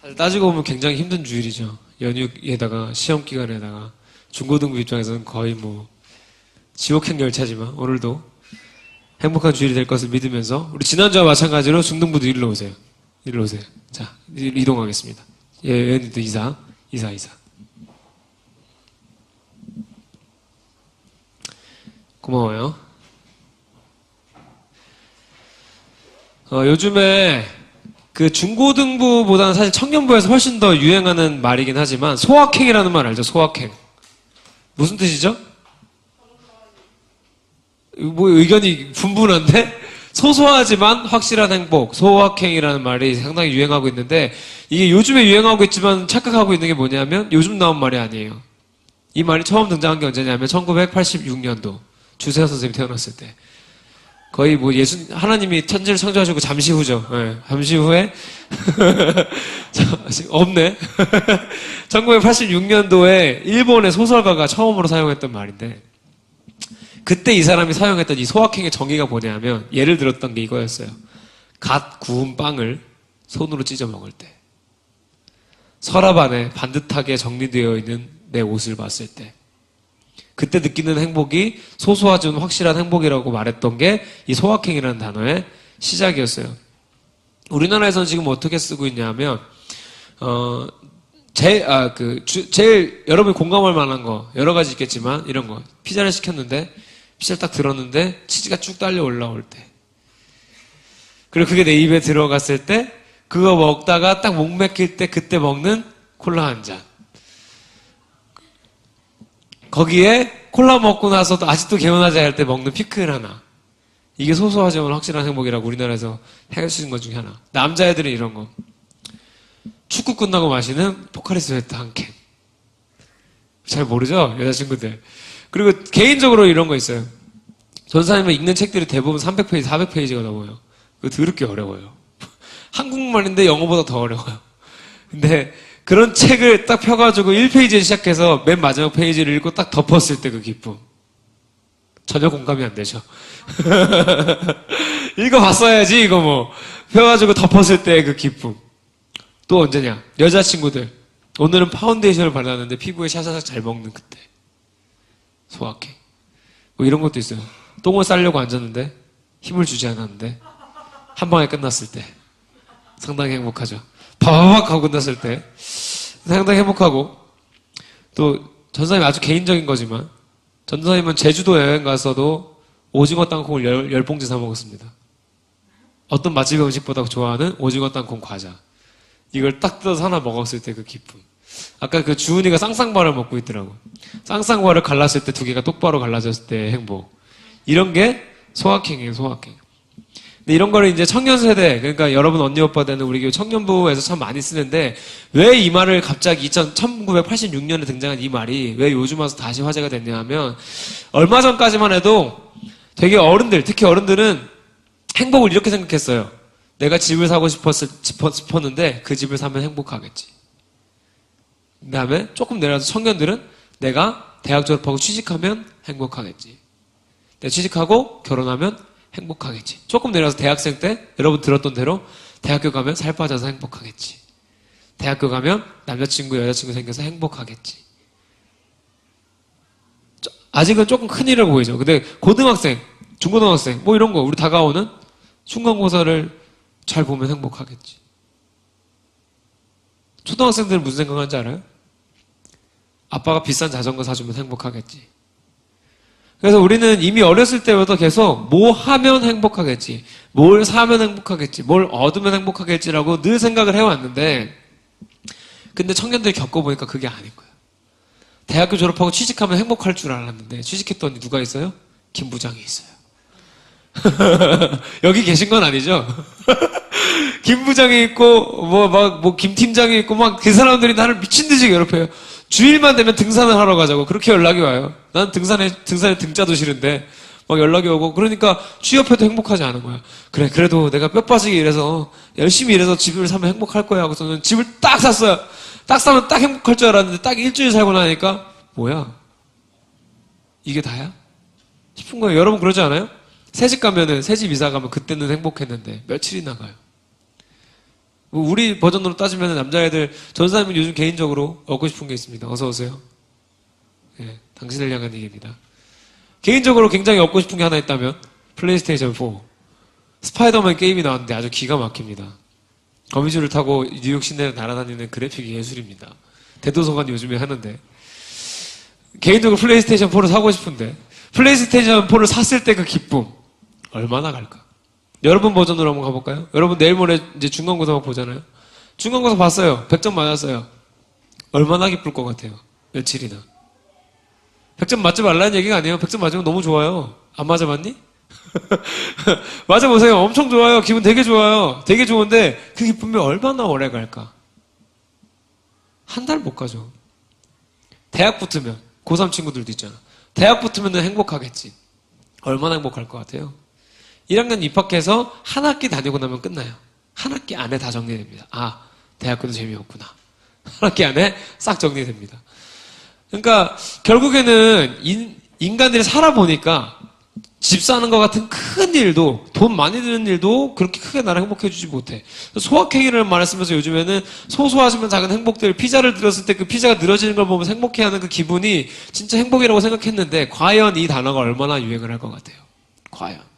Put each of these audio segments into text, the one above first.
사실 따지고 보면 굉장히 힘든 주일이죠. 연휴에다가 시험 기간에다가 중고등부 입장에서는 거의 뭐 지옥행 열차지만 오늘도 행복한 주일이 될 것을 믿으면서 우리 지난주와 마찬가지로 중등부도 일로 오세요. 일로 오세요. 자 이- 이동하겠습니다. 예, 연희도 이사, 이사, 이사. 고마워요. 어, 요즘에 그 중고등부보다는 사실 청년부에서 훨씬 더 유행하는 말이긴 하지만 소확행이라는 말 알죠? 소확행. 무슨 뜻이죠? 뭐 의견이 분분한데 소소하지만 확실한 행복, 소확행이라는 말이 상당히 유행하고 있는데 이게 요즘에 유행하고 있지만 착각하고 있는 게 뭐냐면 요즘 나온 말이 아니에요. 이 말이 처음 등장한 게 언제냐면 1986년도 주세호 선생님이 태어났을 때 거의 뭐 예수 하나님이 천지를 창조하시고 잠시 후죠. 예, 잠시 후에 자, 없네. 1986년도에 일본의 소설가가 처음으로 사용했던 말인데 그때 이 사람이 사용했던 이 소확행의 정의가 뭐냐면 예를 들었던 게 이거였어요. 갓 구운 빵을 손으로 찢어 먹을 때 서랍 안에 반듯하게 정리되어 있는 내 옷을 봤을 때 그때 느끼는 행복이 소소하지만 확실한 행복이라고 말했던 게 이 소확행이라는 단어의 시작이었어요. 우리나라에서는 지금 어떻게 쓰고 있냐면 어 제, 아, 그, 주- 제일 여러분이 공감할 만한 거, 여러 가지 있겠지만, 이런 거. 피자를 시켰는데, 피자를 딱 들었는데, 치즈가 쭉 딸려 올라올 때. 그리고 그게 내 입에 들어갔을 때, 그거 먹다가 딱 목 맥힐 때, 그때 먹는 콜라 한 잔. 거기에 콜라 먹고 나서도 아직도 개운하지 않을 때 먹는 피클 하나. 이게 소소하지만 확실한 행복이라고 우리나라에서 할수 있는 것 중에 하나. 남자애들은 이런 거. 축구 끝나고 마시는 포카리 스웨트 한 캔. 잘 모르죠? 여자친구들. 그리고 개인적으로 이런 거 있어요. 전사님은 읽는 책들이 대부분 300페이지, 400페이지가 넘어요. 그거 더럽게 어려워요. 한국말인데 영어보다 더 어려워요. 근데 그런 책을 딱 펴가지고 1페이지에 시작해서 맨 마지막 페이지를 읽고 딱 덮었을 때 그 기쁨. 전혀 공감이 안 되죠. 읽어봤어야지, 이거 뭐. 펴가지고 덮었을 때 그 기쁨. 또 언제냐? 여자친구들. 오늘은 파운데이션을 발랐는데 피부에 샤샤샥 잘 먹는 그때. 소확해. 뭐 이런 것도 있어요. 똥을 싸려고 앉았는데 힘을 주지 않았는데 한 방에 끝났을 때 상당히 행복하죠. 바바박 하고 끝났을 때 상당히 행복하고 또 전사님 아주 개인적인 거지만 전사님은 제주도 여행 가서도 오징어 땅콩을 열, 열 봉지 사 먹었습니다. 어떤 맛집 음식보다 좋아하는 오징어 땅콩 과자. 이걸 딱 뜯어서 하나 먹었을 때 그 기쁨. 아까 그 주은이가 쌍쌍바를 먹고 있더라고. 쌍쌍바를 갈랐을 때 두 개가 똑바로 갈라졌을 때 행복. 이런 게 소확행이에요, 소확행. 근데 이런 거를 이제 청년 세대, 그러니까 여러분 언니 오빠 되는 우리 교회 청년부에서 참 많이 쓰는데 왜 이 말을 갑자기 2000, 1986년에 등장한 이 말이 왜 요즘 와서 다시 화제가 됐냐 하면 얼마 전까지만 해도 되게 어른들, 특히 어른들은 행복을 이렇게 생각했어요. 내가 집을 사고 싶었을, 싶었, 싶었는데 그 집을 사면 행복하겠지. 그 다음에 조금 내려서 청년들은 내가 대학 졸업하고 취직하면 행복하겠지. 취직하고 결혼하면 행복하겠지. 조금 내려서 대학생 때 여러분 들었던 대로 대학교 가면 살 빠져서 행복하겠지. 대학교 가면 남자친구, 여자친구 생겨서 행복하겠지. 저- 아직은 조금 큰일이라고 보이죠. 근데 고등학생, 중고등학생, 뭐 이런 거 우리 다가오는 중간고사를 잘 보면 행복하겠지. 초등학생들은 무슨 생각하는지 알아요? 아빠가 비싼 자전거 사주면 행복하겠지. 그래서 우리는 이미 어렸을 때부터 계속 뭐 하면 행복하겠지, 뭘 사면 행복하겠지, 뭘 얻으면 행복하겠지라고 늘 생각을 해왔는데, 근데 청년들이 겪어보니까 그게 아닌 거야. 대학교 졸업하고 취직하면 행복할 줄 알았는데, 취직했더니 누가 있어요? 김 부장이 있어요. 여기 계신 건 아니죠? 김 부장이 있고, 뭐, 막, 뭐, 김 팀장이 있고, 막, 그 사람들이 나를 미친 듯이 괴롭혀요. 주일만 되면 등산을 하러 가자고. 그렇게 연락이 와요. 난 등산에, 등산에 등자도 싫은데, 막 연락이 오고, 그러니까 취업해도 행복하지 않은 거야. 그래, 그래도 내가 뼈 빠지게 일해서, 열심히 일해서 집을 사면 행복할 거야. 하고서는 집을 딱 샀어요. 딱 사면 딱 행복할 줄 알았는데, 딱 일주일 살고 나니까, 뭐야? 이게 다야? 싶은 거예요. 여러분 그러지 않아요? 새집 가면은, 새집 이사 가면 그때는 행복했는데, 며칠이나 가요. 뭐 우리 버전으로 따지면 남자애들 전사님은 요즘 개인적으로 얻고 싶은 게 있습니다. 어서 오세요. 예, 당신을 향한 얘기입니다. 개인적으로 굉장히 얻고 싶은 게 하나 있다면 플레이스테이션 4 스파이더맨 게임이 나왔는데 아주 기가 막힙니다. 거미줄을 타고 뉴욕 시내를 날아다니는 그래픽이 예술입니다. 대도서관 요즘에 하는데 개인적으로 플레이스테이션 4를 사고 싶은데 플레이스테이션 4를 샀을 때 그 기쁨 얼마나 갈까? 여러분 버전으로 한번 가볼까요? 여러분 내일 모레 이제 중간고사 보잖아요. 중간고사 봤어요. 100점 맞았어요. 얼마나 기쁠 것 같아요. 며칠이나. 100점 맞지 말라는 얘기가 아니에요. 100점 맞으면 너무 좋아요. 안 맞아봤니? 맞아보세요. 엄청 좋아요. 기분 되게 좋아요. 되게 좋은데 그 기쁨이 얼마나 오래 갈까? 한 달 못 가죠. 대학 붙으면 고3 친구들도 있잖아. 대학 붙으면 행복하겠지. 얼마나 행복할 것 같아요? 1학년 입학해서 한 학기 다니고 나면 끝나요. 한 학기 안에 다 정리됩니다. 아, 대학교도 재미없구나. 한 학기 안에 싹 정리됩니다. 그러니까 결국에는 인, 인간들이 살아보니까 집 사는 것 같은 큰 일도 돈 많이 드는 일도 그렇게 크게 나를 행복해 주지 못해. 소확행위를 말했으면서 요즘에는 소소하지만 작은 행복들 피자를 들었을 때 그 피자가 늘어지는 걸 보면서 행복해하는 그 기분이 진짜 행복이라고 생각했는데 과연 이 단어가 얼마나 유행을 할 것 같아요. 과연.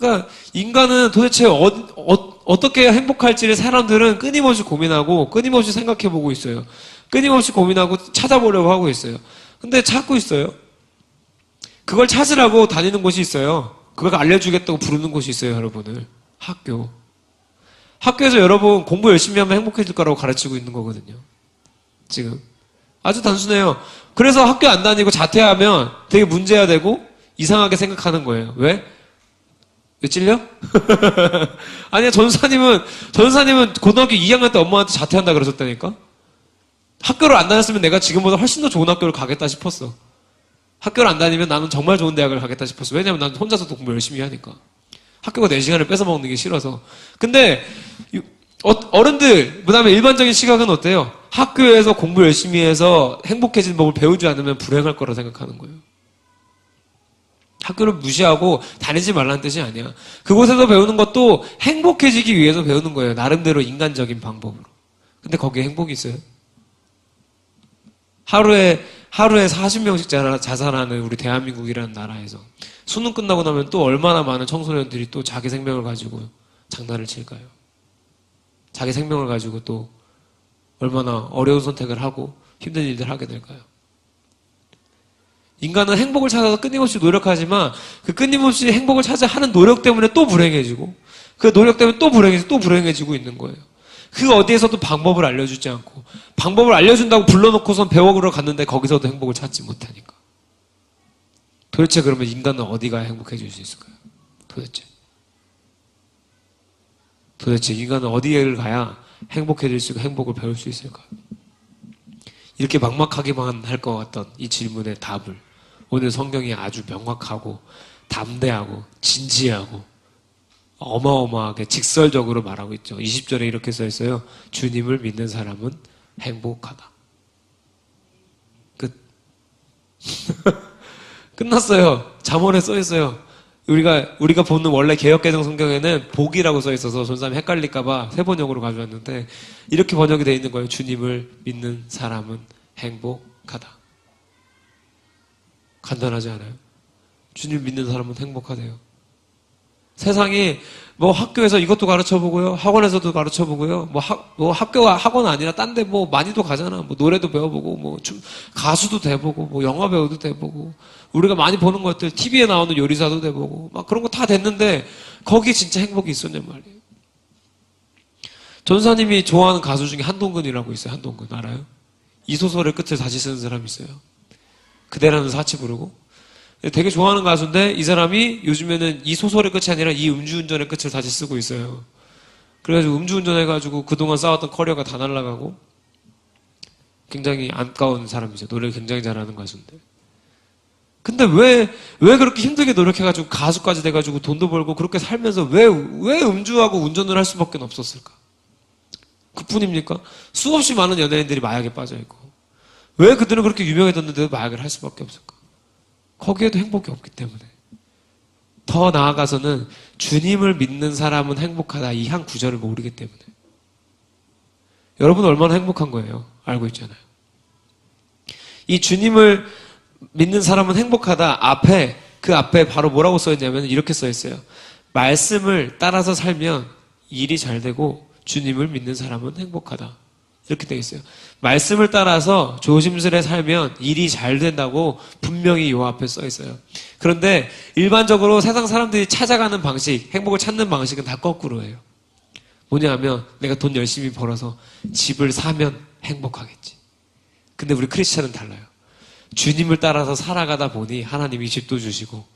그러니까 인간은 도대체 어, 떻게 행복할지를 사람들은 끊임없이 고민하고 끊임없이 생각해보고 있어요. 끊임없이 고민하고 찾아보려고 하고 있어요. 근데 찾고 있어요. 그걸 찾으라고 다니는 곳이 있어요. 그걸 알려주겠다고 부르는 곳이 있어요, 여러분을. 학교. 학교에서 여러분 공부 열심히 하면 행복해질 거라고 가르치고 있는 거거든요. 지금. 아주 단순해요. 그래서 학교 안 다니고 자퇴하면 되게 문제야 되고 이상하게 생각하는 거예요. 왜? 왜 찔려? 아니야, 전사님은, 전사님은 고등학교 2학년 때 엄마한테 자퇴한다 그러셨다니까? 학교를 안 다녔으면 내가 지금보다 훨씬 더 좋은 학교를 가겠다 싶었어. 학교를 안 다니면 나는 정말 좋은 대학을 가겠다 싶었어. 왜냐면 난 혼자서도 공부 열심히 하니까. 학교가 내 시간을 뺏어먹는 게 싫어서. 근데, 어, 어른들, 그 다음에 일반적인 시각은 어때요? 학교에서 공부 열심히 해서 행복해진 법을 배우지 않으면 불행할 거라 생각하는 거예요. 학교를 무시하고 다니지 말라는 뜻이 아니야. 그곳에서 배우는 것도 행복해지기 위해서 배우는 거예요. 나름대로 인간적인 방법으로. 근데 거기에 행복이 있어요? 하루에, 하루에 40명씩 자살하는 우리 대한민국이라는 나라에서 수능 끝나고 나면 또 얼마나 많은 청소년들이 또 자기 생명을 가지고 장난을 칠까요? 자기 생명을 가지고 또 얼마나 어려운 선택을 하고 힘든 일들을 하게 될까요? 인간은 행복을 찾아서 끊임없이 노력하지만 그 끊임없이 행복을 찾아 하는 노력 때문에 또 불행해지고 그 노력 때문에 또 불행해지고 또 불행해지고 있는 거예요. 그 어디에서도 방법을 알려주지 않고 방법을 알려준다고 불러놓고선 배워보러 갔는데 거기서도 행복을 찾지 못하니까. 도대체 그러면 인간은 어디가 행복해질 수 있을까요? 도대체. 도대체 인간은 어디에 가야 행복해질 수 있고 행복을 배울 수 있을까요? 이렇게 막막하게만 할 것 같던 이 질문의 답을 오늘 성경이 아주 명확하고 담대하고 진지하고 어마어마하게 직설적으로 말하고 있죠. 20절에 이렇게 써 있어요. 주님을 믿는 사람은 행복하다. 끝. 끝났어요. 잠언에 써 있어요. 우리가 우리가 보는 원래 개혁개정 성경에는 복이라고 써 있어서 전사람이 헷갈릴까봐 세 번역으로 가져왔는데 이렇게 번역이 되어 있는 거예요. 주님을 믿는 사람은 행복하다. 간단하지 않아요? 주님 믿는 사람은 행복하대요. 세상이 뭐 학교에서 이것도 가르쳐 보고요. 학원에서도 가르쳐 보고요. 뭐, 학, 뭐 학교가 학원 아니라 딴 데 뭐 많이도 가잖아. 뭐 노래도 배워보고, 뭐 춤, 가수도 돼보고, 뭐 영화 배우도 돼보고, 우리가 많이 보는 것들, TV에 나오는 요리사도 돼보고, 막 그런 거 다 됐는데, 거기에 진짜 행복이 있었냔 말이에요. 전사님이 좋아하는 가수 중에 한동근이라고 있어요. 한동근. 알아요? 이 소설의 끝을 다시 쓰는 사람이 있어요. 그대라는 사치 부르고. 되게 좋아하는 가수인데 이 사람이 요즘에는 이 소설의 끝이 아니라 이 음주운전의 끝을 다시 쓰고 있어요. 그래가지고 음주운전 해가지고 그동안 쌓았던 커리어가 다 날라가고 굉장히 안가운 사람이죠. 노래를 굉장히 잘하는 가수인데. 근데 왜, 왜 그렇게 힘들게 노력해가지고 가수까지 돼가지고 돈도 벌고 그렇게 살면서 왜, 왜 음주하고 운전을 할 수밖에 없었을까? 그 뿐입니까? 수없이 많은 연예인들이 마약에 빠져있고. 왜 그들은 그렇게 유명해졌는데도 마약을 할 수밖에 없을까? 거기에도 행복이 없기 때문에. 더 나아가서는 주님을 믿는 사람은 행복하다 이 한 구절을 모르기 때문에 여러분 얼마나 행복한 거예요? 알고 있잖아요. 이 주님을 믿는 사람은 행복하다 앞에 그 앞에 바로 뭐라고 써 있냐면 이렇게 써 있어요. 말씀을 따라서 살면 일이 잘 되고 주님을 믿는 사람은 행복하다. 이렇게 되어 있어요. 말씀을 따라서 조심스레 살면 일이 잘 된다고 분명히 요 앞에 써 있어요. 그런데 일반적으로 세상 사람들이 찾아가는 방식, 행복을 찾는 방식은 다 거꾸로예요. 뭐냐 하면 내가 돈 열심히 벌어서 집을 사면 행복하겠지. 근데 우리 크리스찬은 달라요. 주님을 따라서 살아가다 보니 하나님이 집도 주시고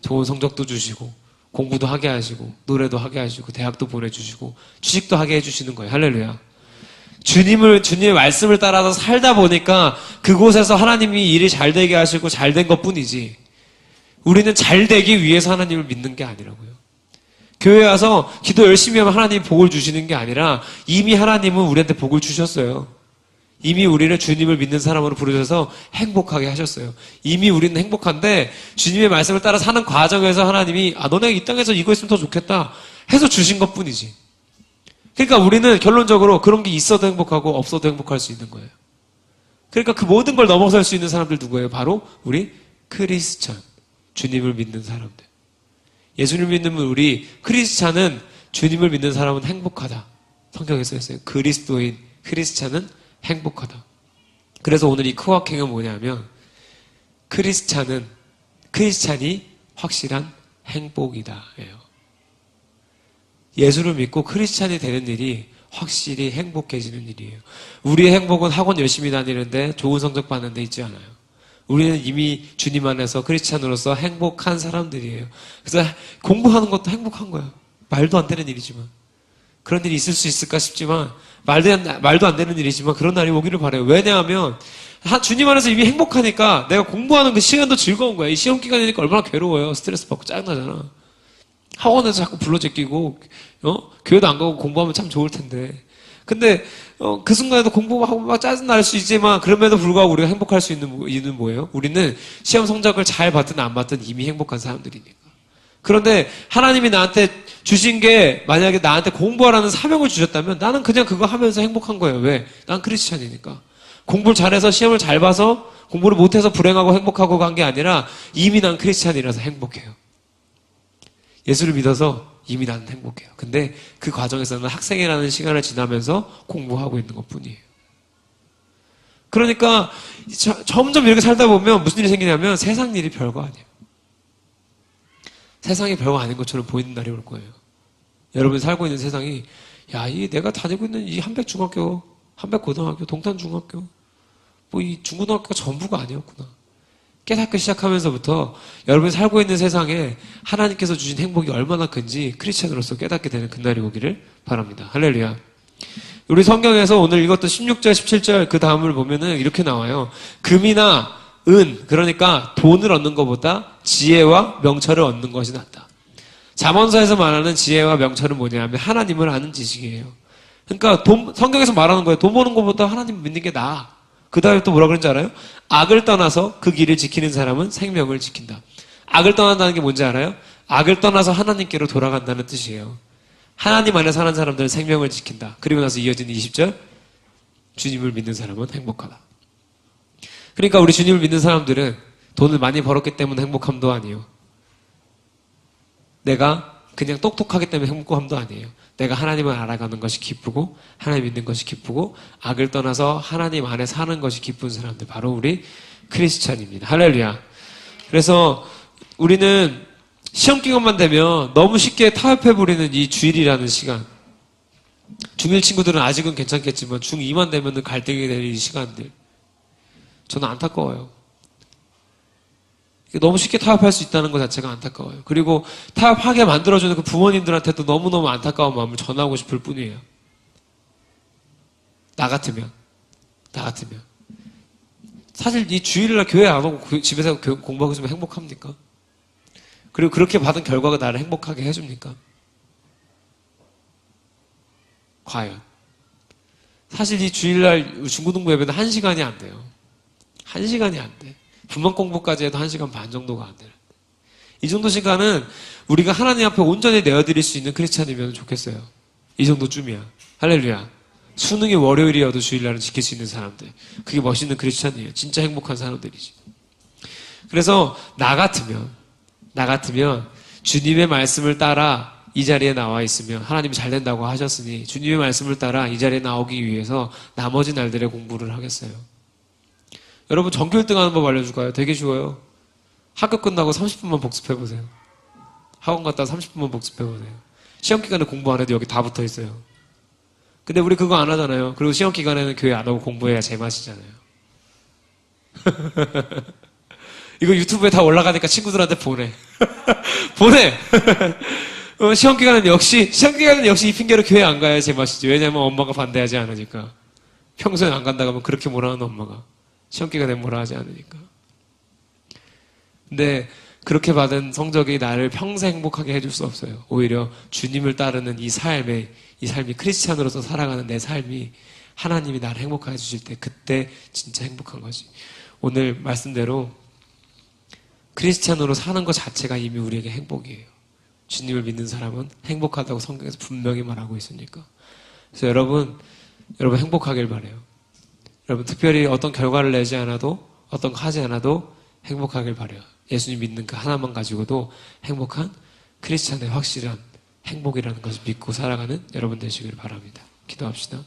좋은 성적도 주시고 공부도 하게 하시고 노래도 하게 하시고 대학도 보내주시고 주식도 하게 해주시는 거예요. 할렐루야. 주님을 주님의 말씀을 따라서 살다 보니까 그곳에서 하나님이 일이 잘 되게 하시고 잘 된 것뿐이지. 우리는 잘 되기 위해서 하나님을 믿는 게 아니라고요. 교회 와서 기도 열심히 하면 하나님 복을 주시는 게 아니라 이미 하나님은 우리한테 복을 주셨어요. 이미 우리를 주님을 믿는 사람으로 부르셔서 행복하게 하셨어요. 이미 우리는 행복한데 주님의 말씀을 따라 사는 과정에서 하나님이 아 너네 이 땅에서 이거 있으면 더 좋겠다 해서 주신 것뿐이지. 그러니까 우리는 결론적으로 그런 게 있어도 행복하고 없어도 행복할 수 있는 거예요. 그러니까 그 모든 걸 넘어설 수 있는 사람들 누구예요? 바로 우리 크리스찬. 주님을 믿는 사람들. 예수님을 믿는 우리 크리스찬은 주님을 믿는 사람은 행복하다. 성경에 써 있어요. 그리스도인 크리스찬은 행복하다. 그래서 오늘 이 크와킹은 뭐냐면 크리스찬은 크리스찬이 확실한 행복이다예요. 예수를 믿고 크리스찬이 되는 일이 확실히 행복해지는 일이에요. 우리의 행복은 학원 열심히 다니는데 좋은 성적 받는 데 있지 않아요. 우리는 이미 주님 안에서 크리스찬으로서 행복한 사람들이에요. 그래서 공부하는 것도 행복한 거예요. 말도 안 되는 일이지만. 그런 일이 있을 수 있을까 싶지만, 말도 안, 말도 안 되는 일이지만 그런 날이 오기를 바래요. 왜냐하면, 주님 안에서 이미 행복하니까 내가 공부하는 그 시간도 즐거운 거야. 이 시험 기간이니까 얼마나 괴로워요. 스트레스 받고 짜증나잖아. 학원에서 자꾸 불러 제끼고, 어? 교회도 안 가고 공부하면 참 좋을 텐데. 근데, 어, 그 순간에도 공부하고 막 짜증날 수 있지만, 그럼에도 불구하고 우리가 행복할 수 있는 이유는 뭐예요? 우리는 시험 성적을 잘 받든 안 받든 이미 행복한 사람들이니까. 그런데 하나님이 나한테 주신 게 만약에 나한테 공부하라는 사명을 주셨다면 나는 그냥 그거 하면서 행복한 거예요. 왜? 난 크리스찬이니까. 공부를 잘해서 시험을 잘 봐서 공부를 못해서 불행하고 행복하고 간 게 아니라 이미 난 크리스찬이라서 행복해요. 예수를 믿어서 이미 나는 행복해요. 근데 그 과정에서는 학생이라는 시간을 지나면서 공부하고 있는 것 뿐이에요. 그러니까 점점 이렇게 살다 보면 무슨 일이 생기냐면 세상 일이 별거 아니에요. 세상이 별거 아닌 것처럼 보이는 날이 올 거예요. 여러분이 살고 있는 세상이 야, 이 내가 다니고 있는 이 한백중학교, 한백고등학교, 동탄중학교, 뭐 이 중고등학교가 전부가 아니었구나. 깨닫기 시작하면서부터 여러분이 살고 있는 세상에 하나님께서 주신 행복이 얼마나 큰지 크리스천으로서 깨닫게 되는 그날이 오기를 바랍니다. 할렐루야. 우리 성경에서 오늘 읽었던 16절, 17절 그 다음을 보면은 이렇게 나와요. 금이나 은, 그러니까 돈을 얻는 것보다 지혜와 명철을 얻는 것이 낫다. 잠언서에서 말하는 지혜와 명철은 뭐냐면 하나님을 아는 지식이에요. 그러니까 돈, 성경에서 말하는 거예요. 돈 버는 것보다 하나님 믿는 게 나아. 그 다음에 또 뭐라 그런지 알아요? 악을 떠나서 그 길을 지키는 사람은 생명을 지킨다. 악을 떠난다는 게 뭔지 알아요? 악을 떠나서 하나님께로 돌아간다는 뜻이에요. 하나님 안에 사는 사람들은 생명을 지킨다. 그리고 나서 이어지는 20절. 주님을 믿는 사람은 행복하다. 그러니까 우리 주님을 믿는 사람들은 돈을 많이 벌었기 때문에 행복함도 아니에요. 내가 그냥 똑똑하기 때문에 행복함도 아니에요. 내가 하나님을 알아가는 것이 기쁘고 하나님 믿는 것이 기쁘고 악을 떠나서 하나님 안에 사는 것이 기쁜 사람들 바로 우리 크리스찬입니다. 할렐루야. 그래서 우리는 시험 기간만 되면 너무 쉽게 타협해 버리는 이 주일이라는 시간. 중1 친구들은 아직은 괜찮겠지만 중2만 되면은 갈등이 되는 이 시간들. 저는 안타까워요. 너무 쉽게 타협할 수 있다는 것 자체가 안타까워요. 그리고 타협하게 만들어주는 그 부모님들한테도 너무너무 안타까운 마음을 전하고 싶을 뿐이에요. 나 같으면. 나 같으면. 사실 이 주일날 교회 안 오고 그 집에서 공부하고 있으면 행복합니까? 그리고 그렇게 받은 결과가 나를 행복하게 해줍니까? 과연. 사실 이 주일날 중고등부 예배는 한 시간이 안 돼요. 한 시간이 안 돼. 분만 공부까지 해도 한 시간 반 정도가 안 되는데. 이 정도 시간은 우리가 하나님 앞에 온전히 내어드릴 수 있는 크리스찬이면 좋겠어요. 이 정도쯤이야. 할렐루야. 수능이 월요일이어도 주일날은 지킬 수 있는 사람들. 그게 멋있는 크리스찬이에요. 진짜 행복한 사람들이지. 그래서 나 같으면, 나 같으면 주님의 말씀을 따라 이 자리에 나와 있으면 하나님이 잘 된다고 하셨으니 주님의 말씀을 따라 이 자리에 나오기 위해서 나머지 날들에 공부를 하겠어요. 여러분 전교 1등 하는 법 알려줄까요? 되게 쉬워요. 학교 끝나고 30분만 복습해보세요. 학원 갔다가 30분만 복습해보세요. 시험 기간에 공부 안 해도 여기 다 붙어 있어요. 근데 우리 그거 안 하잖아요. 그리고 시험 기간에는 교회 안 오고 공부해야 제맛이잖아요. 이거 유튜브에 다 올라가니까 친구들한테 보내. 보내! 어, 시험 기간은 역시, 시험 기간은 역시 이 핑계로 교회 안 가야 제맛이지. 왜냐면 엄마가 반대하지 않으니까. 평소엔 안 간다고 하면 그렇게 뭐라 하는 엄마가. 시험 기간에 뭐라 하지 않으니까. 근데 그렇게 받은 성적이 나를 평생 행복하게 해줄 수 없어요. 오히려 주님을 따르는 이 삶에, 이 삶이 크리스찬으로서 살아가는 내 삶이 하나님이 나를 행복하게 해주실 때 그때 진짜 행복한 거지. 오늘 말씀대로 크리스찬으로 사는 것 자체가 이미 우리에게 행복이에요. 주님을 믿는 사람은 행복하다고 성경에서 분명히 말하고 있으니까. 그래서 여러분, 여러분 행복하길 바래요. 여러분 특별히 어떤 결과를 내지 않아도 어떤 거 하지 않아도 행복하길 바래요. 예수님 믿는 그 하나만 가지고도 행복한 크리스찬의 확실한 행복이라는 것을 믿고 살아가는 여러분 되시길 바랍니다. 기도합시다.